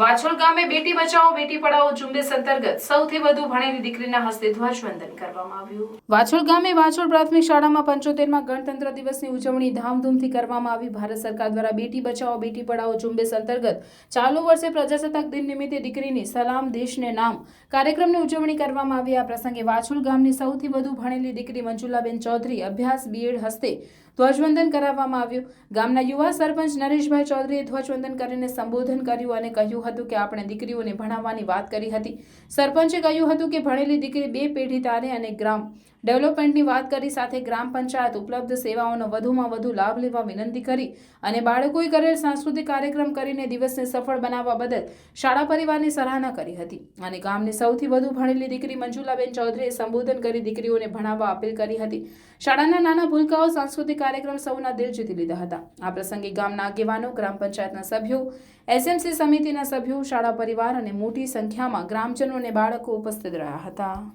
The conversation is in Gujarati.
વાછોલ ગામે બેટી બચાવો, બેટી પઢાઓ ઝુંબેશ અંતર્ગત સૌથી વધુ ભણેલી દીકરીના હસ્તે ધ્વજવંદન કરવામાં આવ્યું. વાછોલ ગામે વાછોલ પ્રાથમિક શાળામાં પંચોતેરમાં ગણતંત્ર દિવસની ઉજવણી ધામધૂમથી કરવામાં આવી. ભારત સરકાર દ્વારા બેટી બચાવો, બેટી પઢાઓ ઝુંબેશ અંતર્ગત ચાલુ વર્ષે પ્રજાસત્તાક દિન નિમિત્તે દીકરીની સલામ, દેશને નામ કાર્યક્રમની ઉજવણી કરવામાં આવી. આ પ્રસંગે વાછોલ ગામની સૌથી વધુ ભણેલી દીકરી મંજુલાબેન ચૌધરી અભ્યાસ બીએડ હસ્તે ધ્વજવંદન કરાવવામાં આવ્યું. ગામના યુવા સરપંચ નરેશભાઈ ચૌધરીએ ધ્વજવંદન કરીને સંબોધન કર્યું અને કહ્યું હતું કે આપણે દીકરીઓને ભણાવવાની વાત કરી હતી. સરપંચે કહ્યું હતું કે ભણેલી દીકરી બે પેઢી તારે અને ગ્રામ ડેવલપમેન્ટની વાત કરી, સાથે ગ્રામ પંચાયત ઉપલબ્ધ સેવાઓનો વધુમાં વધુ લાભ લેવા વિનંતી કરી અને બાળકોએ કરેલ સાંસ્કૃતિક કાર્યક્રમ કરીને દિવસને સફળ બનાવવા બદલ શાળા પરિવારની સરાહના કરી હતી. અને ગામની સૌથી વધુ ભણેલી દીકરી મંજુલાબેન ચૌધરીએ સંબોધન કરી દીકરીઓને ભણાવવા અપીલ કરી હતી. શાળાના નાના ભૂલકાઓ સાંસ્કૃતિક કાર્યક્રમ સૌના દિલ જીતી લીધા હતા. આ પ્રસંગે ગામના આગેવાનો, ગ્રામ પંચાયતના સભ્યો, એસએમસી સમિતિના સભ્યો, શાળા પરિવાર અને મોટી સંખ્યામાં ગ્રામજનો અને બાળકો ઉપસ્થિત રહ્યા હતા.